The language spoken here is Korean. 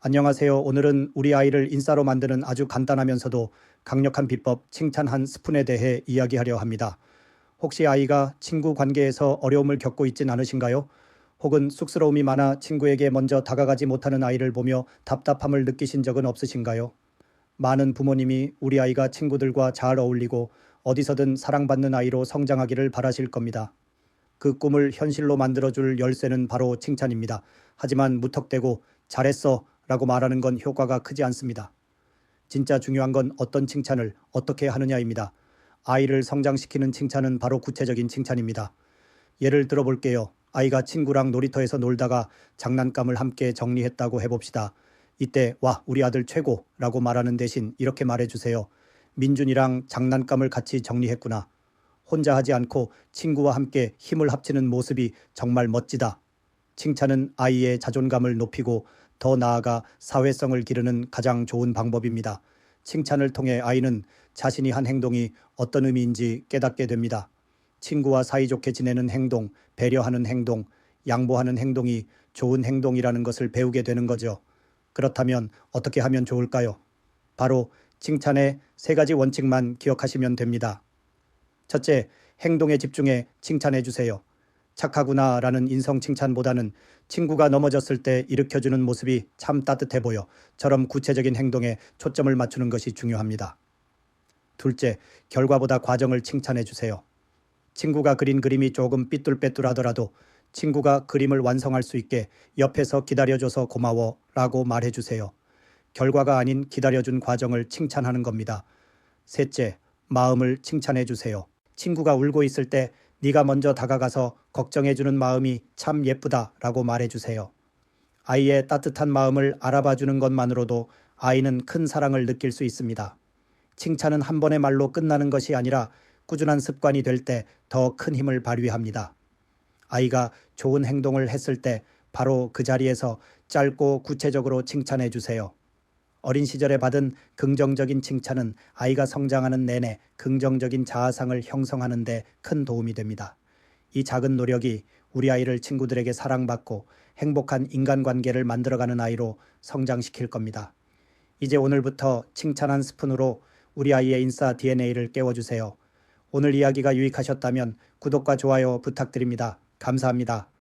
안녕하세요. 오늘은 우리 아이를 인싸로 만드는 아주 간단하면서도 강력한 비법 칭찬 한 스푼에 대해 이야기하려 합니다. 혹시 아이가 친구 관계에서 어려움을 겪고 있진 않으신가요? 혹은 쑥스러움이 많아 친구에게 먼저 다가가지 못하는 아이를 보며 답답함을 느끼신 적은 없으신가요? 많은 부모님이 우리 아이가 친구들과 잘 어울리고 어디서든 사랑받는 아이로 성장하기를 바라실 겁니다. 그 꿈을 현실로 만들어줄 열쇠는 바로 칭찬입니다. 하지만 무턱대고 잘했어 라고 말하는 건 효과가 크지 않습니다. 진짜 중요한 건 어떤 칭찬을 어떻게 하느냐입니다. 아이를 성장시키는 칭찬은 바로 구체적인 칭찬입니다. 예를 들어 볼게요. 아이가 친구랑 놀이터에서 놀다가 장난감을 함께 정리했다고 해봅시다. 이때 와 우리 아들 최고 라고 말하는 대신 이렇게 말해주세요. 민준이랑 장난감을 같이 정리했구나. 혼자 하지 않고 친구와 함께 힘을 합치는 모습이 정말 멋지다. 칭찬은 아이의 자존감을 높이고 더 나아가 사회성을 기르는 가장 좋은 방법입니다. 칭찬을 통해 아이는 자신이 한 행동이 어떤 의미인지 깨닫게 됩니다. 친구와 사이좋게 지내는 행동, 배려하는 행동, 양보하는 행동이 좋은 행동이라는 것을 배우게 되는 거죠. 그렇다면 어떻게 하면 좋을까요? 바로 칭찬의 세 가지 원칙만 기억하시면 됩니다. 첫째, 행동에 집중해 칭찬해 주세요. 착하구나 라는 인성 칭찬보다는 친구가 넘어졌을 때 일으켜주는 모습이 참 따뜻해 보여 처럼 구체적인 행동에 초점을 맞추는 것이 중요합니다. 둘째, 결과보다 과정을 칭찬해 주세요. 친구가 그린 그림이 조금 삐뚤빼뚤하더라도 친구가 그림을 완성할 수 있게 옆에서 기다려줘서 고마워 라고 말해 주세요. 결과가 아닌 기다려준 과정을 칭찬하는 겁니다. 셋째, 마음을 칭찬해 주세요. 친구가 울고 있을 때 네가 먼저 다가가서 걱정해주는 마음이 참 예쁘다라고 말해주세요. 아이의 따뜻한 마음을 알아봐주는 것만으로도 아이는 큰 사랑을 느낄 수 있습니다. 칭찬은 한 번의 말로 끝나는 것이 아니라 꾸준한 습관이 될 때 더 큰 힘을 발휘합니다. 아이가 좋은 행동을 했을 때 바로 그 자리에서 짧고 구체적으로 칭찬해 주세요. 어린 시절에 받은 긍정적인 칭찬은 아이가 성장하는 내내 긍정적인 자아상을 형성하는 데 큰 도움이 됩니다. 이 작은 노력이 우리 아이를 친구들에게 사랑받고 행복한 인간관계를 만들어가는 아이로 성장시킬 겁니다. 이제 오늘부터 칭찬 한 스푼으로 우리 아이의 인싸 DNA를 깨워주세요. 오늘 이야기가 유익하셨다면 구독과 좋아요 부탁드립니다. 감사합니다.